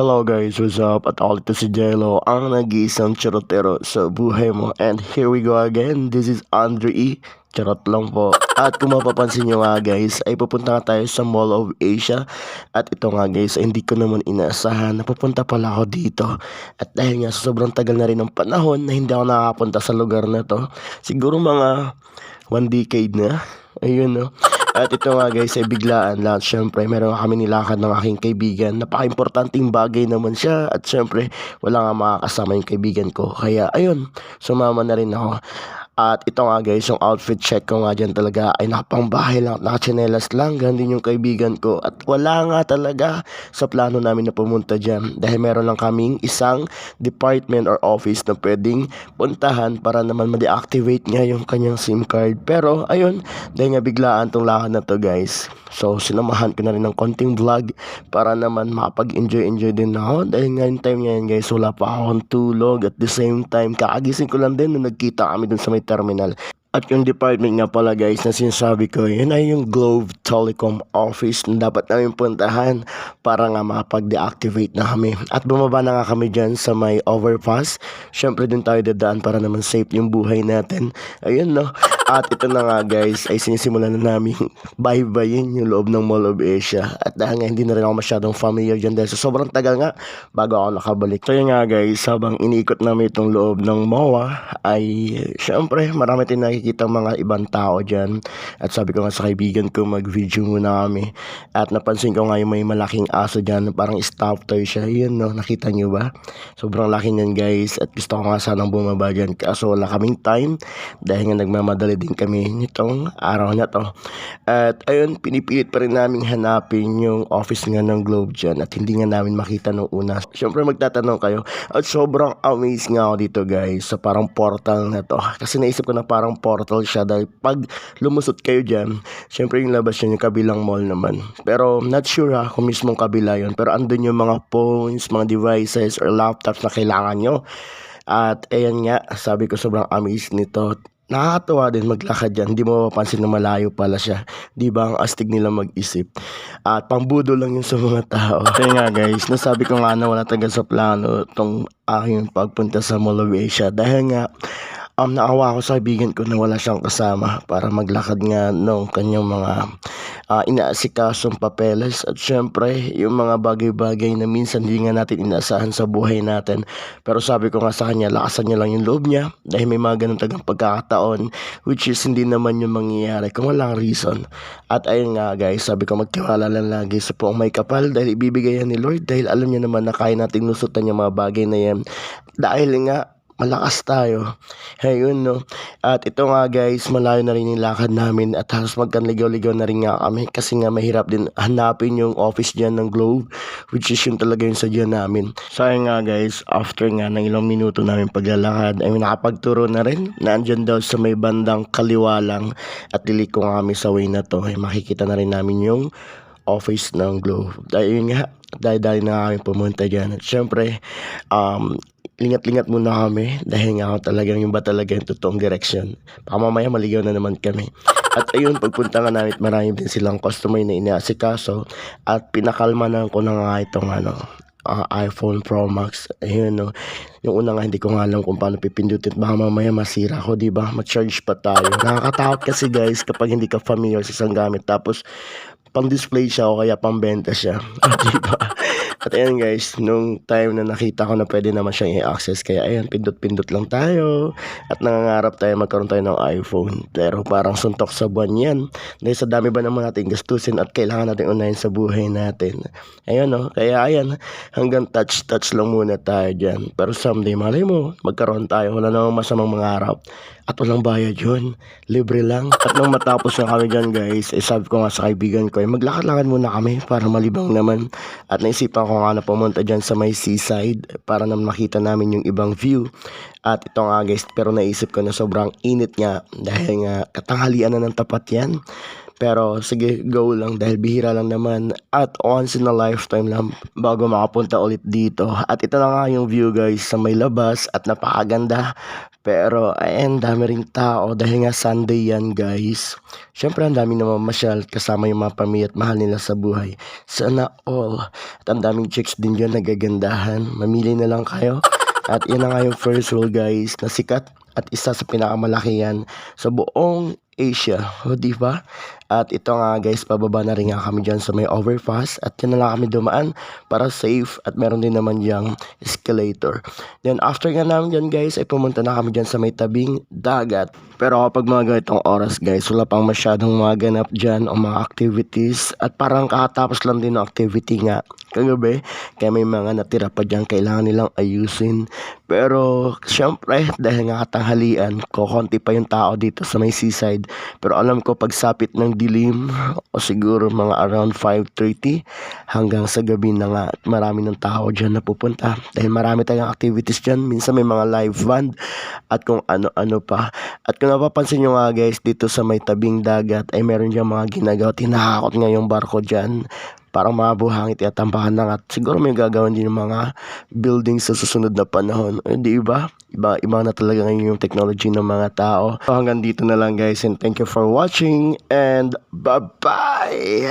Hello guys, what's up? At all ito si Jello, ang nag-iisang charotero sa buhay mo. And here we go again, this is Andre E. Charot lang po. At kung mapapansin nyo nga guys, ay pupunta nga tayo sa Mall of Asia. At ito nga guys, ay hindi ko naman inaasahan na pupunta pala ako dito. At dahil nga sa sobrang tagal na rin ng panahon na hindi ako nakakapunta sa lugar na to, siguro mga one decade na. Ayun no. At ito nga guys ay biglaan lahat. Syempre meron kami nilakad ng aking kaibigan. Napaka-importanting bagay naman siya. At syempre wala nga makakasama yung kaibigan ko. Kaya ayun, sumama na rin ako. At ito nga guys, yung outfit check ko nga dyan talaga ay nakapangbahay lang, nakachinelas lang, ganun din yung kaibigan ko. At wala nga talaga sa plano namin na pumunta dyan. Dahil meron lang kaming isang department or office na pwedeng puntahan para naman ma-deactivate nga yung kanyang SIM card. Pero ayun, dahil nga biglaan tong lakad na to guys. So sinamahan ko na rin ng konting vlog para naman makapag-enjoy-enjoy din ako. Dahil nga yung time ngayon guys, wala pa akong tulog. At the same time, kaagising ko lang din nung nagkita kami dun sa may terminal. At yung department nga pala guys na sinasabi ko, yun ay yung Globe Telecom office na dapat namin puntahan para nga makapag-deactivate na kami. At bumaba na nga kami dyan sa may overpass. Siyempre din tayo dadaan para naman safe yung buhay natin. Ayun no. At ito na nga guys, ay sinisimulan na namin bye-byein yung loob ng Mall of Asia. At dahil nga hindi na rin ako masyadong familiar dyan dahil sa sobrang tagal nga bago ako nakabalik. So yun nga guys, habang iniikot namin itong loob ng MOA ay syempre marami tayong nakikita mga ibang tao dyan. At sabi ko nga sa kaibigan ko mag-video muna kami. At napansin ko nga yung may malaking aso dyan, parang stop toy siya. Yun no, nakita nyo ba? Sobrang laki niyan guys at gusto ko nga sanang bumaba dyan kaso wala kaming time dahil nga nagmamadali din kami nitong araw na to. At ayun, pinipilit pa rin namin hanapin yung office nga ng Globe dyan at hindi nga namin makita nung una. Siyempre magtatanong kayo at sobrang amazed nga ako dito guys sa parang portal na to. Kasi naisip ko na parang portal siya dahil pag lumusot kayo dyan, siyempre yung labas yun yung kabilang mall naman. Pero not sure ha kung mismong kabila yun. Pero andun yung mga phones, mga devices or laptops na kailangan nyo. At ayan nga, sabi ko sobrang amazed nito. Nakakatawa din maglakad dyan. Hindi mo mapapansin na malayo pala siya. Di ba ang astig nila mag-isip. At pambudo lang yun sa mga tao. Kaya nga guys, nasabi ko nga na wala taga sa plano itong aking pagpunta sa Mall. Dahil nga, um, naawa ako sa kaibigan ko na wala siyang kasama para maglakad nga nung kanyang mga uh, inaasikasong papeles. At syempre yung mga bagay-bagay na minsan hindi nga natin inaasahan sa buhay natin. Pero sabi ko nga sa kanya lakasan niya lang yung loob niya dahil may mga ganun tagang pagkakataon which is hindi naman yung mangyayari kung walang reason. At ayun nga guys sabi ko magtiwala lang lagi sa poong may kapal dahil ibibigay ni Lord dahil alam niya naman na kaya nating lusutan yung mga bagay na yan. Dahil nga malakas tayo. Ayun, no. At ito nga guys, malayo na rin yung lakad namin at halos magkanligaw-ligaw na rin nga kami kasi nga mahirap din hanapin yung office dyan ng Globe which is yung talaga yung sadya namin. So ayun nga guys, after nga ng ilang minuto namin paglalakad ay nakapagturo na rin na andyan daw sa may bandang kaliwa lang at liliko nga kami sa way na to ay makikita na rin namin yung office ng Globe. Dahil yun nga, dahil-dahil na kami pumunta dyan. At syempre, um, lingat-lingat muna kami dahil nga talagang yung ba talaga yung totoong direction. Baka maligaw na naman kami. At ayun, pagpunta nga namin, marami din silang customer na inaasikaso at pinakalma na ko na nga itong ano, uh, iPhone Pro Max. Ayun, no. Yung una nga, hindi ko nga alam kung paano pipindutin. Baka mamaya masira ko, di ba? Ma-charge pa tayo. Nakakatakot kasi guys kapag hindi ka familiar sa isang gamit. Tapos, pang-display siya o kaya pang-benta siya. di ba? At ayan guys, nung time na nakita ko na pwede naman siyang i-access, kaya ayan, pindot-pindot lang tayo. At nangangarap tayo magkaroon tayo ng iPhone. Pero parang suntok sa buwan yan. Dahil sa dami ba naman natin gastusin at kailangan natin unahin sa buhay natin. Ayun no, kaya ayan, hanggang touch-touch lang muna tayo dyan. Pero someday, malay mo, magkaroon tayo. Wala namang masamang mangarap. At walang bayad yun. Libre lang. At nung matapos na kami dyan guys, eh, sabi ko nga sa kaibigan ko, eh, maglakad-lakad muna kami para malibang naman. At naisipan ko nga na pumunta dyan sa may seaside para na makita namin yung ibang view. At ito nga guys, pero naisip ko na sobrang init nga dahil nga katanghalian na ng tapat yan. Pero sige, go lang dahil bihira lang naman at once in a lifetime lang bago makapunta ulit dito. At ito na nga yung view guys sa may labas at napakaganda. Pero ayan, dami ring tao dahil nga Sunday yan guys. Siyempre ang dami naman masyal kasama yung mga pamilya at mahal nila sa buhay. Sana all. At ang daming chicks din dyan nagagandahan. Mamili na lang kayo. At yan na nga yung first rule guys na sikat at isa sa pinakamalaki yan sa buong Asia. O di ba? At ito nga guys, pababa na rin nga kami dyan sa may overpass at yan na lang kami dumaan para safe at meron din naman diyang escalator. Then after nga namin dyan guys, ay pumunta na kami dyan sa may tabing dagat. Pero kapag mga ganitong oras guys, wala pang masyadong mga ganap dyan o mga activities at parang kakatapos lang din ng activity nga kagabi. Kaya may mga natira pa dyan kailangan nilang ayusin. Pero syempre dahil nga katanghalian, kokonti pa yung tao dito sa may seaside. Pero alam ko pagsapit ng dilim o siguro mga around 5.30 hanggang sa gabi na nga at marami ng tao dyan na pupunta. Dahil marami tayong activities dyan. Minsan may mga live band at kung ano-ano pa. At kung napapansin nyo nga guys, dito sa may tabing dagat ay meron dyan mga ginagawa. Tinahakot nga yung barko dyan parang mabuhangit at tampakan lang at siguro may gagawin din ng mga building sa susunod na panahon. Eh, di ba? Iba, iba na talaga ngayon yung technology ng mga tao. So, hanggang dito na lang guys and thank you for watching and bye-bye!